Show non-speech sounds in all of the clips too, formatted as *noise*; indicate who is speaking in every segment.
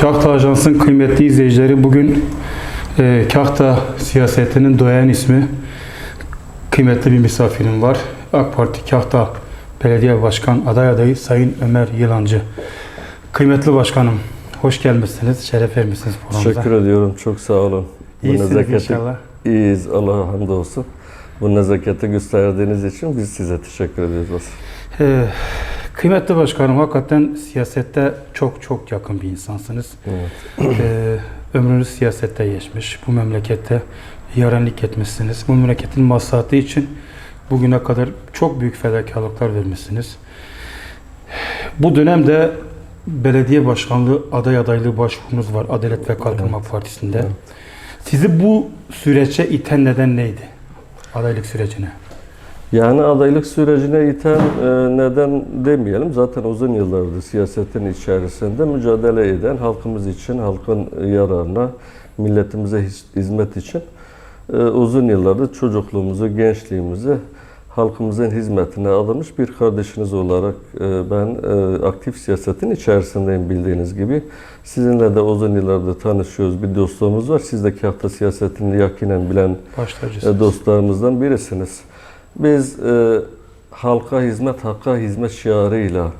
Speaker 1: Kahta Ajans'ın kıymetli izleyicileri bugün e, Kahta siyasetinin doğayan ismi kıymetli bir misafirim var. AK Parti Kahta Belediye Başkan aday adayı Sayın Ömer Yılancı. Kıymetli başkanım, hoş gelmişsiniz, şeref vermişsiniz programımıza.
Speaker 2: Teşekkür ediyorum. Çok sağ olun.
Speaker 1: İyisiniz inşallah.
Speaker 2: İyiyiz. Allah'a hamdolsun. Bu nezaketi gösterdiğiniz için biz size teşekkür ediyoruz.
Speaker 1: Ee, kıymetli başkanım, hakikaten siyasette çok çok yakın bir insansınız.
Speaker 2: Evet.
Speaker 1: Ee, ömrünüz siyasette geçmiş. Bu memlekette yarenlik etmişsiniz. Bu memleketin maslahatı için bugüne kadar çok büyük fedakarlıklar vermişsiniz. Bu dönemde belediye başkanlığı aday adaylığı başvurunuz var Adalet ve Kalkınma Partisi'nde.
Speaker 2: Evet.
Speaker 1: Sizi bu süreçe iten neden neydi? Adaylık sürecine.
Speaker 2: Yani adaylık sürecine iten e, neden demeyelim. Zaten uzun yıllardır siyasetin içerisinde mücadele eden halkımız için, halkın yararına, milletimize hiz- hizmet için e, uzun yıllardır çocukluğumuzu, gençliğimizi halkımızın hizmetine alınmış bir kardeşiniz olarak e, ben aktif siyasetin içerisindeyim bildiğiniz gibi. Sizinle de uzun yıllardır tanışıyoruz, bir dostluğumuz var. Siz de kahta siyasetini yakinen bilen dostlarımızdan birisiniz. Biz e, halka hizmet, hakka hizmet şiarıyla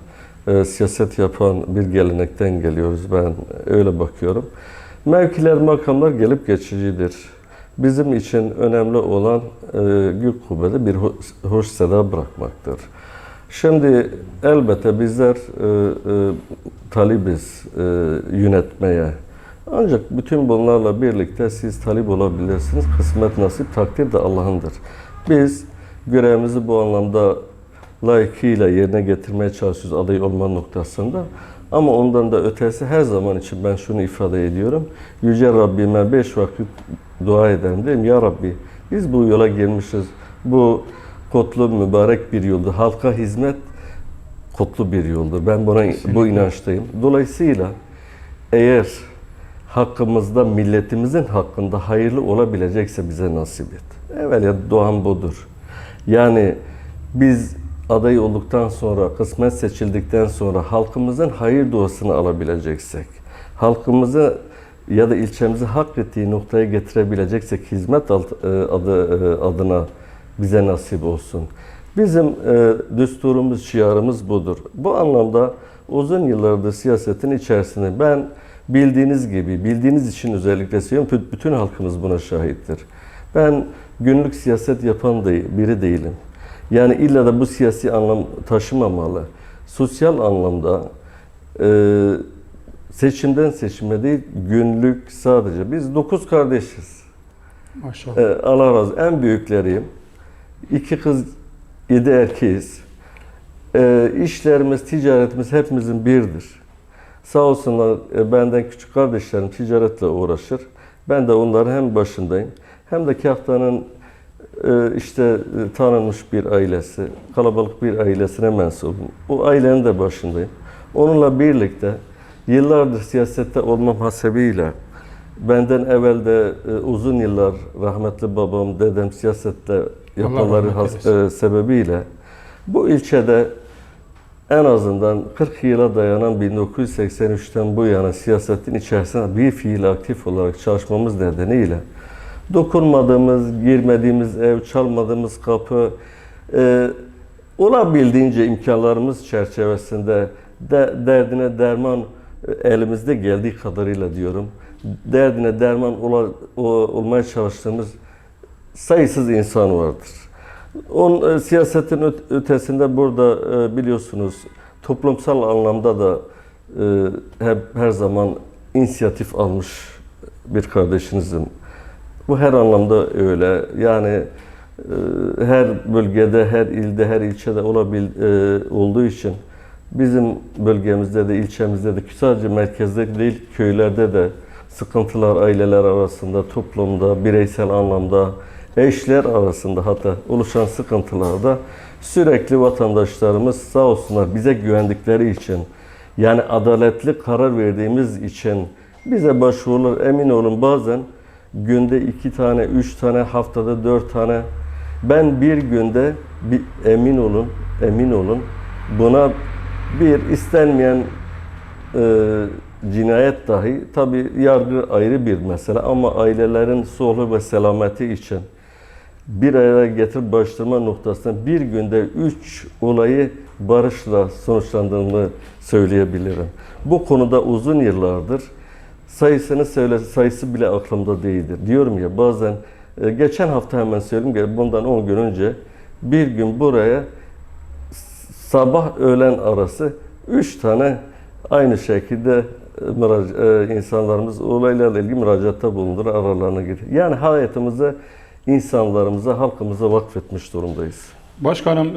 Speaker 2: e, siyaset yapan bir gelenekten geliyoruz. Ben öyle bakıyorum. Mevkiler, makamlar gelip geçicidir. Bizim için önemli olan e, gök kubbede bir ho- hoş seda bırakmaktır. Şimdi elbette bizler e, e, talibiz e, yönetmeye. Ancak bütün bunlarla birlikte siz talip olabilirsiniz. Kısmet nasip takdir de Allah'ındır. Biz görevimizi bu anlamda layıkıyla yerine getirmeye çalışıyoruz aday olma noktasında. Ama ondan da ötesi her zaman için ben şunu ifade ediyorum. Yüce Rabbime beş vakit dua ederim. Dedim ya Rabbi biz bu yola girmişiz. Bu kutlu mübarek bir yoldur. Halka hizmet kutlu bir yoldur. Ben buna bu inançtayım. Dolayısıyla eğer hakkımızda milletimizin hakkında hayırlı olabilecekse bize nasip et. Evvel doğan budur. Yani biz aday olduktan sonra, kısmet seçildikten sonra halkımızın hayır duasını alabileceksek, halkımızı ya da ilçemizi hak ettiği noktaya getirebileceksek hizmet e, adı e, adına bize nasip olsun. Bizim e, düsturumuz, şiarımız budur. Bu anlamda uzun yıllardır siyasetin içerisinde ben bildiğiniz gibi, bildiğiniz için özellikle söylüyorum, bü- bütün halkımız buna şahittir. Ben günlük siyaset yapan değil, biri değilim. Yani illa da bu siyasi anlam taşımamalı. Sosyal anlamda e, seçimden seçime değil, günlük sadece. Biz dokuz kardeşiz.
Speaker 1: Maşallah.
Speaker 2: Ee, Allah razı. En büyükleriyim. İki kız, yedi erkeğiz. Ee, işlerimiz, ticaretimiz hepimizin birdir. Sağ olsunlar e, benden küçük kardeşlerim ticaretle uğraşır. Ben de onların hem başındayım hem de Kahta'nın e, işte e, tanınmış bir ailesi, kalabalık bir ailesine mensubum. O ailenin de başındayım. Onunla birlikte yıllardır siyasette olmam hasebiyle benden evvel de e, uzun yıllar rahmetli babam, dedem siyasette yapmaları has- sebebiyle bu ilçede en azından 40 yıla dayanan 1983'ten bu yana siyasetin içerisinde bir fiil aktif olarak çalışmamız nedeniyle dokunmadığımız, girmediğimiz ev, çalmadığımız kapı, e, olabildiğince imkanlarımız çerçevesinde de, derdine derman e, elimizde geldiği kadarıyla diyorum. Derdine derman ola, o- olmaya çalıştığımız sayısız insan vardır. On, e, siyasetin öt- ötesinde burada e, biliyorsunuz toplumsal anlamda da e, hep her zaman inisiyatif almış bir kardeşinizim. Bu her anlamda öyle. Yani e, her bölgede, her ilde, her ilçede olabil, e, olduğu için bizim bölgemizde de, ilçemizde de, sadece merkezde değil, köylerde de sıkıntılar aileler arasında, toplumda, bireysel anlamda, eşler arasında hatta oluşan sıkıntılarda sürekli vatandaşlarımız sağ olsunlar bize güvendikleri için, yani adaletli karar verdiğimiz için bize başvurular emin olun bazen günde iki tane, üç tane, haftada dört tane. Ben bir günde bir, emin olun, emin olun buna bir istenmeyen e, cinayet dahi tabi yargı ayrı bir mesele ama ailelerin sağlığı ve selameti için bir araya getirip barıştırma noktasında bir günde üç olayı barışla sonuçlandığını söyleyebilirim. Bu konuda uzun yıllardır sayısını söyle sayısı bile aklımda değildir. Diyorum ya bazen e, geçen hafta hemen söyleyeyim ki bundan 10 gün önce bir gün buraya sabah öğlen arası üç tane aynı şekilde e, e, insanlarımız olaylarla ilgili müracaatta bulundur aralarına girdi. Yani hayatımızı insanlarımıza, halkımıza vakfetmiş durumdayız.
Speaker 1: Başkanım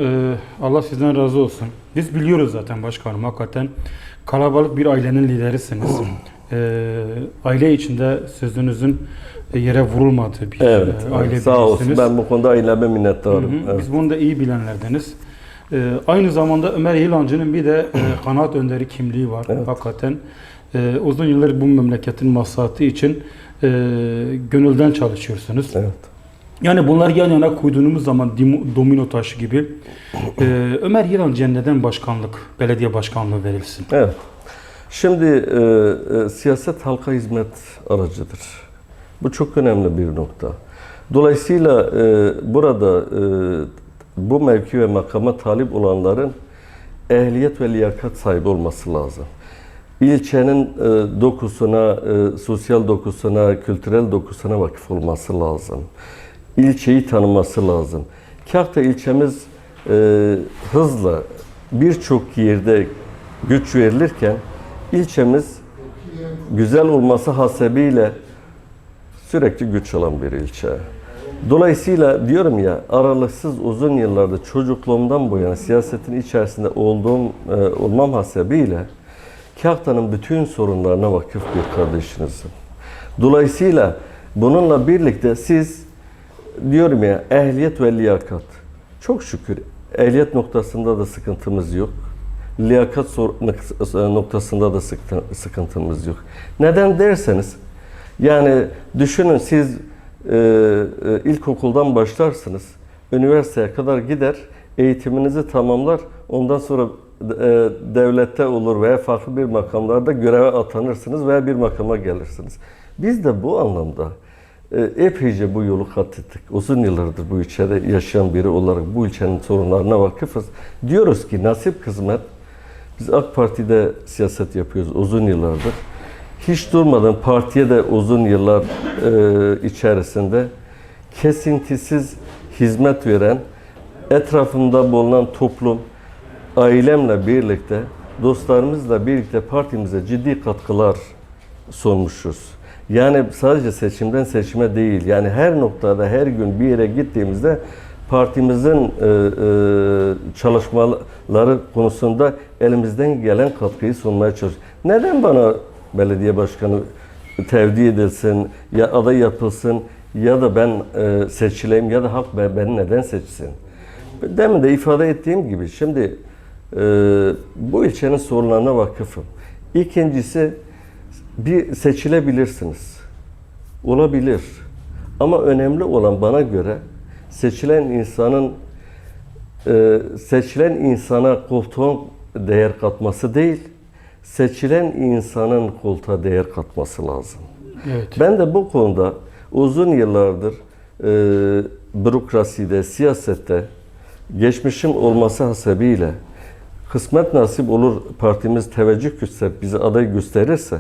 Speaker 1: Allah sizden razı olsun. Biz biliyoruz zaten başkanım hakikaten kalabalık bir ailenin liderisiniz. E, aile içinde sözünüzün e, yere vurulmadığı bir
Speaker 2: Evet,
Speaker 1: e, aile
Speaker 2: sağ olsun. Ben bu konuda aileme minnettarım.
Speaker 1: Hı hı,
Speaker 2: Evet.
Speaker 1: Biz bunu da iyi bilenlerdeniz. E, aynı zamanda Ömer Yılancı'nın bir de e, *clears throat* kanaat önderi kimliği var.
Speaker 2: Evet.
Speaker 1: Hakikaten e, uzun yıllar bu memleketin maslahatı için e, gönülden çalışıyorsunuz.
Speaker 2: Evet.
Speaker 1: Yani bunlar yan yana koyduğumuz zaman domino taşı gibi e, Ömer Yılancı'ya neden başkanlık, belediye başkanlığı verilsin?
Speaker 2: Evet. Şimdi e, e, siyaset halka hizmet aracıdır. Bu çok önemli bir nokta. Dolayısıyla e, burada e, bu mevki ve makama talip olanların ehliyet ve liyakat sahibi olması lazım. İlçenin e, dokusuna, e, sosyal dokusuna, kültürel dokusuna vakıf olması lazım. İlçeyi tanıması lazım. Kahta ilçemiz e, hızla birçok yerde güç verilirken ilçemiz güzel olması hasebiyle sürekli güç alan bir ilçe. Dolayısıyla diyorum ya aralıksız uzun yıllarda çocukluğumdan bu yana siyasetin içerisinde olduğum e, olmam hasebiyle Kahta'nın bütün sorunlarına vakıf bir kardeşinizim. Dolayısıyla bununla birlikte siz diyorum ya ehliyet ve liyakat. Çok şükür ehliyet noktasında da sıkıntımız yok. Liyakat noktasında da sıkıntı- sıkıntımız yok. Neden derseniz yani düşünün siz e, e, ilkokuldan başlarsınız. Üniversiteye kadar gider, eğitiminizi tamamlar. Ondan sonra e, devlette olur veya farklı bir makamlarda göreve atanırsınız veya bir makama gelirsiniz. Biz de bu anlamda e, epeyce bu yolu kat ettik. Uzun yıllardır bu ilçede yaşayan biri olarak bu ilçenin sorunlarına vakıfız. Diyoruz ki nasip kısmet biz AK Parti'de siyaset yapıyoruz uzun yıllardır. Hiç durmadan partiye de uzun yıllar e, içerisinde kesintisiz hizmet veren, etrafımda bulunan toplum, ailemle birlikte, dostlarımızla birlikte partimize ciddi katkılar sunmuşuz. Yani sadece seçimden seçime değil, yani her noktada, her gün bir yere gittiğimizde partimizin e, e, çalışmaları konusunda elimizden gelen katkıyı sunmaya çalışıyoruz. Neden bana belediye başkanı tevdi edilsin, ya aday yapılsın ya da ben e, seçileyim ya da halk be- beni neden seçsin? Demin de ifade ettiğim gibi şimdi bu ilçenin sorunlarına vakıfım. İkincisi bir seçilebilirsiniz. Olabilir. Ama önemli olan bana göre seçilen insanın e, seçilen insana koltuğun değer katması değil, seçilen insanın koltuğa değer katması lazım.
Speaker 1: Evet.
Speaker 2: Ben de bu konuda uzun yıllardır e, bürokraside, siyasette geçmişim olması hasebiyle kısmet nasip olur partimiz teveccüh göster, bize aday gösterirse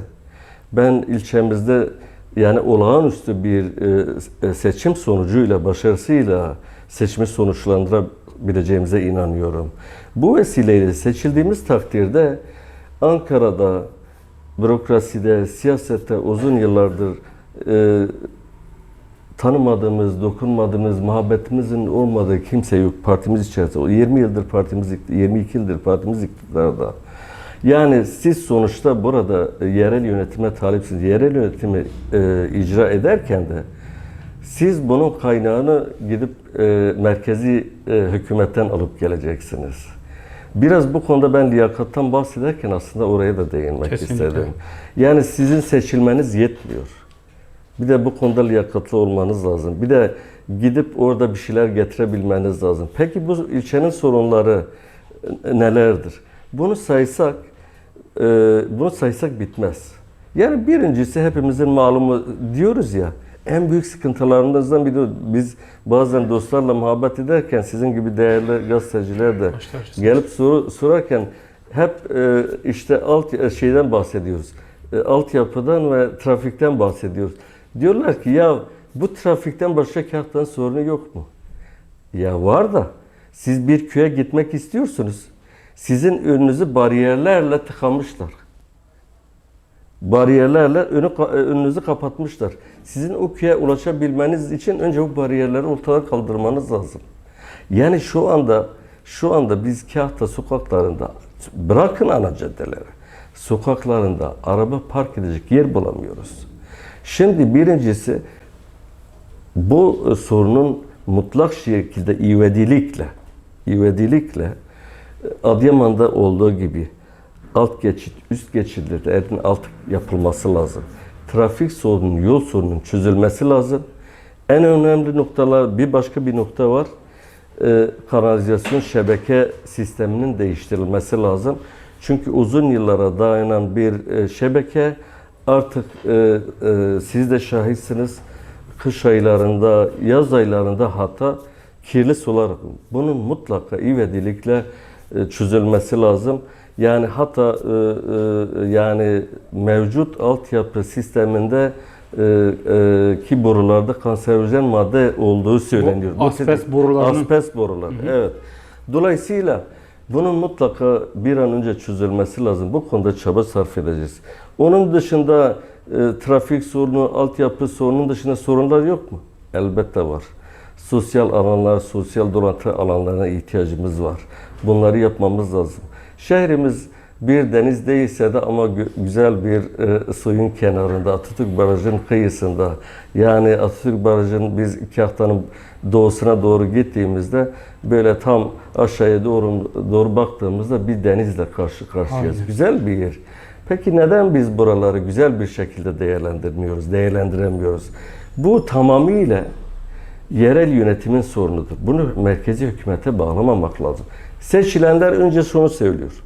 Speaker 2: ben ilçemizde yani olağanüstü bir e, seçim sonucuyla, başarısıyla seçimi sonuçlandırabileceğimize inanıyorum. Bu vesileyle seçildiğimiz takdirde Ankara'da, bürokraside, siyasette uzun yıllardır e, tanımadığımız, dokunmadığımız, muhabbetimizin olmadığı kimse yok partimiz içerisinde. O 20 yıldır partimiz, 22 yıldır partimiz iktidarda. Yani siz sonuçta burada e, yerel yönetime talipsiniz. Yerel yönetimi e, icra ederken de siz bunun kaynağını gidip e, merkezi e, hükümetten alıp geleceksiniz. Biraz bu konuda ben liyakattan bahsederken aslında oraya da değinmek
Speaker 1: Kesinlikle.
Speaker 2: istedim. Yani sizin seçilmeniz yetmiyor. Bir de bu konuda liyakatlı olmanız lazım. Bir de gidip orada bir şeyler getirebilmeniz lazım. Peki bu ilçenin sorunları nelerdir? Bunu saysak e, bunu saysak bitmez. Yani birincisi hepimizin malumu diyoruz ya en büyük sıkıntılarımızdan biri biz bazen dostlarla muhabbet ederken sizin gibi değerli gazeteciler de gelip soru sorarken hep e, işte alt e, şeyden bahsediyoruz. E, altyapıdan ve trafikten bahsediyoruz. Diyorlar ki ya bu trafikten başka kağıttan sorunu yok mu? Ya var da siz bir köye gitmek istiyorsunuz. Sizin önünüzü bariyerlerle tıkamışlar. Bariyerlerle önü, önünüzü kapatmışlar. Sizin o köye ulaşabilmeniz için önce bu bariyerleri ortadan kaldırmanız lazım. Yani şu anda şu anda biz Kahta sokaklarında bırakın ana caddeleri. Sokaklarında araba park edecek yer bulamıyoruz. Şimdi birincisi bu e, sorunun mutlak şekilde ivedilikle ivedilikle e, Adıyaman'da olduğu gibi alt geçit, üst geçitlerin alt yapılması lazım. Trafik sorunun, yol sorunun çözülmesi lazım. En önemli noktalar bir başka bir nokta var. Ee, kanalizasyon şebeke sisteminin değiştirilmesi lazım. Çünkü uzun yıllara dayanan bir e, şebeke artık e, e, siz de şahitsiniz kış aylarında, yaz aylarında hatta kirli sular. Bunun mutlaka ivedilikle çözülmesi lazım. Yani hatta e, e, yani mevcut altyapı sisteminde e, e, ki borularda kanserojen madde olduğu söyleniyor.
Speaker 1: Bu asbest borularının-
Speaker 2: Asbest boruları, evet. Dolayısıyla bunun mutlaka bir an önce çözülmesi lazım. Bu konuda çaba sarf edeceğiz. Onun dışında e, trafik sorunu, altyapı sorunun dışında sorunlar yok mu? Elbette var. Sosyal alanlar, sosyal donatı alanlarına ihtiyacımız var. Bunları yapmamız lazım. Şehrimiz bir deniz değilse de ama gü- güzel bir e, suyun kenarında, Atatürk Barajı'nın kıyısında. Yani Atatürk Barajı'nın biz Kahta'nın doğusuna doğru gittiğimizde böyle tam aşağıya doğru doğru baktığımızda bir denizle karşı karşıyayız.
Speaker 1: Aynen.
Speaker 2: Güzel bir yer. Peki neden biz buraları güzel bir şekilde değerlendirmiyoruz, değerlendiremiyoruz? Bu tamamıyla yerel yönetimin sorunudur. Bunu merkezi hükümete bağlamamak lazım. Seçilenler önce şunu söylüyor.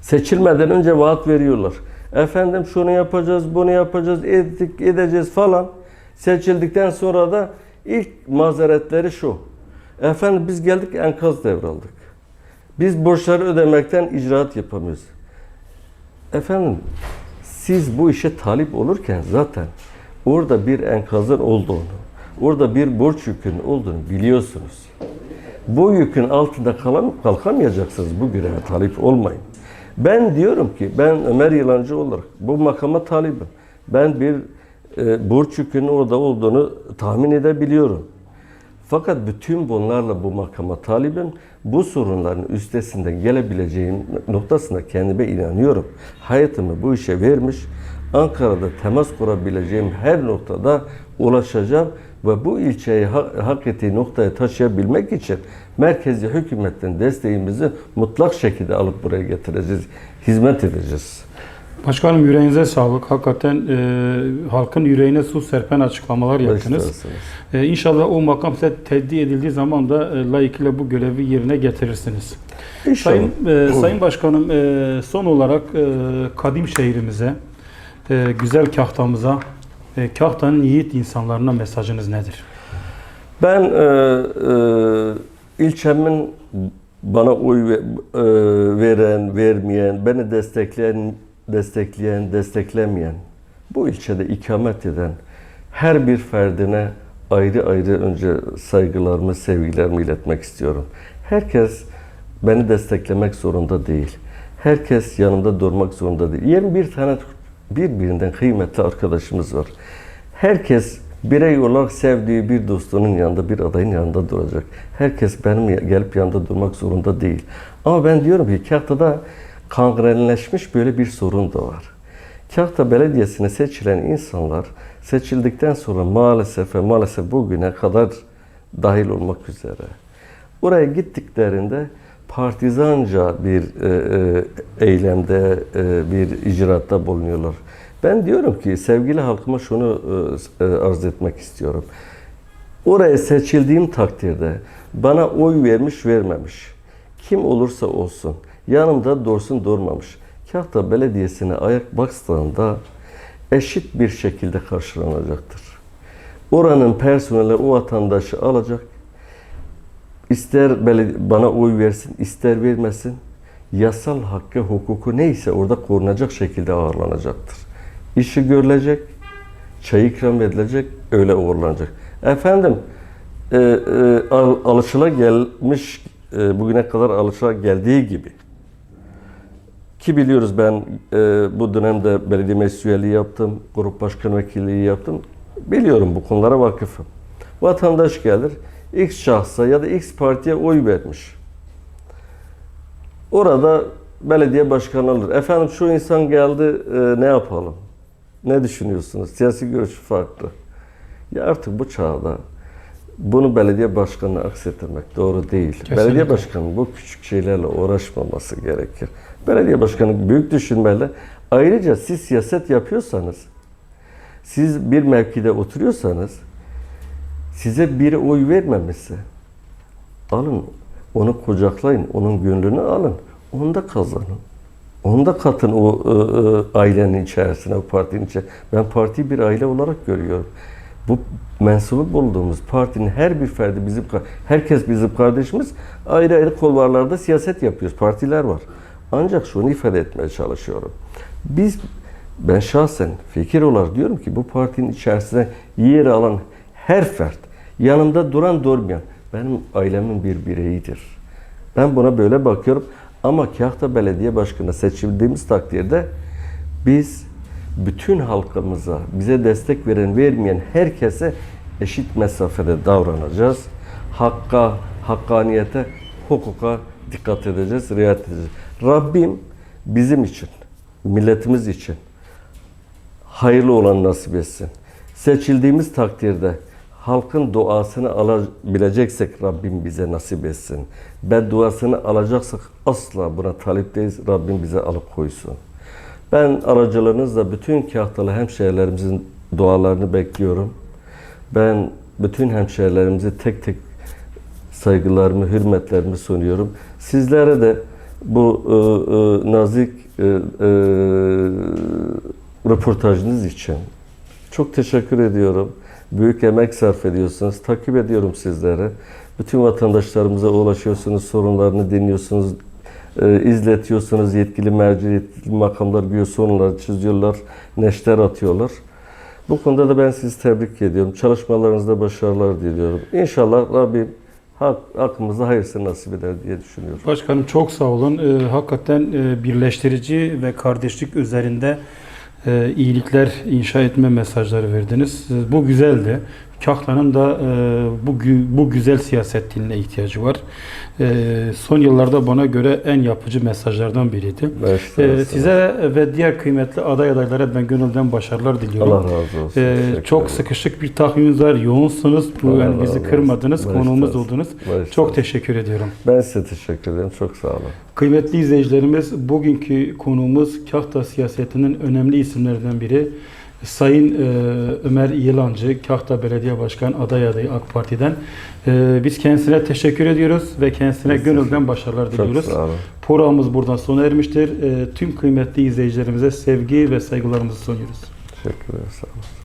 Speaker 2: Seçilmeden önce vaat veriyorlar. Efendim şunu yapacağız, bunu yapacağız, ettik, edeceğiz falan. Seçildikten sonra da ilk mazeretleri şu. Efendim biz geldik enkaz devraldık. Biz borçları ödemekten icraat yapamıyoruz. Efendim siz bu işe talip olurken zaten orada bir enkazın olduğunu, orada bir borç yükünün olduğunu biliyorsunuz. Bu yükün altında kalam kalkamayacaksınız bu göreve talip olmayın. Ben diyorum ki ben Ömer Yılancı olarak bu makama talibim. Ben bir e, borç yükünün orada olduğunu tahmin edebiliyorum. Fakat bütün bunlarla bu makama talibim. Bu sorunların üstesinden gelebileceğim noktasında kendime inanıyorum. Hayatımı bu işe vermiş. Ankara'da temas kurabileceğim her noktada ulaşacağım ve bu ilçeyi ha- hak ettiği noktaya taşıyabilmek için merkezi hükümetten desteğimizi mutlak şekilde alıp buraya getireceğiz, hizmet edeceğiz.
Speaker 1: Başkanım yüreğinize sağlık. Hakikaten e, halkın yüreğine su serpen açıklamalar yaptınız. E, inşallah o makam size teddi edildiği zaman da e, layıkıyla bu görevi yerine getirirsiniz.
Speaker 2: İnşallah.
Speaker 1: Sayın, e, Sayın Başkanım e, son olarak e, kadim şehrimize, e, güzel kahtamıza, e, kahtanın yiğit insanlarına mesajınız nedir?
Speaker 2: Ben e, e, ilçemin bana oy ve- e, veren, vermeyen, beni destekleyen, destekleyen, desteklemeyen, bu ilçede ikamet eden her bir ferdine ayrı ayrı önce saygılarımı, sevgilerimi iletmek istiyorum. Herkes beni desteklemek zorunda değil. Herkes yanımda durmak zorunda değil. 21 tane birbirinden kıymetli arkadaşımız var. Herkes birey olarak sevdiği bir dostunun yanında, bir adayın yanında duracak. Herkes benim gelip yanında durmak zorunda değil. Ama ben diyorum ki Kahta'da kangrenleşmiş böyle bir sorun da var. Kahta Belediyesi'ne seçilen insanlar seçildikten sonra maalesef ve maalesef bugüne kadar dahil olmak üzere oraya gittiklerinde partizanca bir e, e, eylemde, e, bir icraatta bulunuyorlar. Ben diyorum ki sevgili halkıma şunu arz etmek istiyorum. Oraya seçildiğim takdirde bana oy vermiş vermemiş. Kim olursa olsun yanımda dursun durmamış. Kahta Belediyesi'ne ayak bastığında eşit bir şekilde karşılanacaktır. Oranın personeli o vatandaşı alacak. İster bana oy versin, ister vermesin. Yasal hakkı, hukuku neyse orada korunacak şekilde ağırlanacaktır. İşi görülecek, çay ikram edilecek, öyle uğurlanacak. Efendim, e, e, al, alışıla gelmiş, e, bugüne kadar alışıla geldiği gibi ki biliyoruz ben e, bu dönemde belediye meclis üyeliği yaptım, grup başkan vekilliği yaptım. Biliyorum bu konulara vakıfım. Vatandaş gelir, X şahsa ya da X partiye oy vermiş. Orada belediye başkanı alır. Efendim şu insan geldi, e, ne yapalım? Ne düşünüyorsunuz? Siyasi görüşü farklı. Ya artık bu çağda bunu belediye başkanına aksettirmek doğru değil.
Speaker 1: Kesinlikle.
Speaker 2: Belediye başkanı bu küçük şeylerle uğraşmaması gerekir. Belediye başkanı büyük düşünmeli. Ayrıca siz siyaset yapıyorsanız, siz bir mevkide oturuyorsanız, size biri oy vermemişse, alın, onu kucaklayın, onun gönlünü alın, onu da kazanın. Onu da katın o e, e, ailenin içerisine, o partinin içerisine. Ben partiyi bir aile olarak görüyorum. Bu mensubu bulduğumuz partinin her bir ferdi bizim, herkes bizim kardeşimiz. Ayrı ayrı kulvarlarda siyaset yapıyoruz. Partiler var. Ancak şunu ifade etmeye çalışıyorum. Biz, ben şahsen fikir olarak diyorum ki bu partinin içerisine yer alan her fert, yanımda duran durmayan benim ailemin bir bireyidir. Ben buna böyle bakıyorum. Ama Kahta Belediye Başkanı seçildiğimiz takdirde biz bütün halkımıza, bize destek veren, vermeyen herkese eşit mesafede davranacağız. Hakka, hakkaniyete, hukuka dikkat edeceğiz, riayet edeceğiz. Rabbim bizim için, milletimiz için hayırlı olan nasip etsin. Seçildiğimiz takdirde halkın duasını alabileceksek Rabbim bize nasip etsin. Bedduasını alacaksak asla buna talip değiliz. Rabbim bize alıp koysun. Ben aracılığınızla bütün kahtalı hemşehrilerimizin dualarını bekliyorum. Ben bütün hemşehrilerimize tek tek saygılarımı, hürmetlerimi sunuyorum. Sizlere de bu e, e, nazik e, e, röportajınız için çok teşekkür ediyorum. Büyük emek sarf ediyorsunuz. Takip ediyorum sizleri. Bütün vatandaşlarımıza ulaşıyorsunuz, sorunlarını dinliyorsunuz, e, izletiyorsunuz. Yetkili merci, yetkili makamlar güya sorunları çiziyorlar, neşter atıyorlar. Bu konuda da ben sizi tebrik ediyorum. Çalışmalarınızda başarılar diliyorum. İnşallah Rabbim hak, hakkımızda hayırlısı nasip eder diye düşünüyorum.
Speaker 1: Başkanım çok sağ olun. Ee, hakikaten e, birleştirici ve kardeşlik üzerinde e, iyilikler inşa etme mesajları verdiniz. Bu güzeldi. Kahta'nın da e, bu bu güzel siyaset diline ihtiyacı var. E, son yıllarda bana göre en yapıcı mesajlardan biriydi. E, size ve diğer kıymetli aday adaylara ben gönülden başarılar diliyorum.
Speaker 2: Allah razı olsun. Teşekkür
Speaker 1: çok sıkışık bir takviminiz var, yoğunsunuz. Bu
Speaker 2: Allah
Speaker 1: yani bizi kırmadınız,
Speaker 2: Baş
Speaker 1: konuğumuz oldunuz.
Speaker 2: Baş
Speaker 1: Çok teşekkür ediyorum.
Speaker 2: Ben size teşekkür ederim. Çok sağ olun.
Speaker 1: Kıymetli izleyicilerimiz, bugünkü konuğumuz Kahta siyasetinin önemli isimlerinden biri. Sayın e, Ömer Yılancı, Kahta Belediye Başkan aday adayı AK Parti'den. E, biz kendisine teşekkür ediyoruz ve kendisine
Speaker 2: Biz
Speaker 1: gönülden başarılar diliyoruz.
Speaker 2: sağ olun.
Speaker 1: Programımız buradan sona ermiştir. E, tüm kıymetli izleyicilerimize sevgi ve saygılarımızı sunuyoruz.
Speaker 2: Teşekkür ederim. Sağ olun.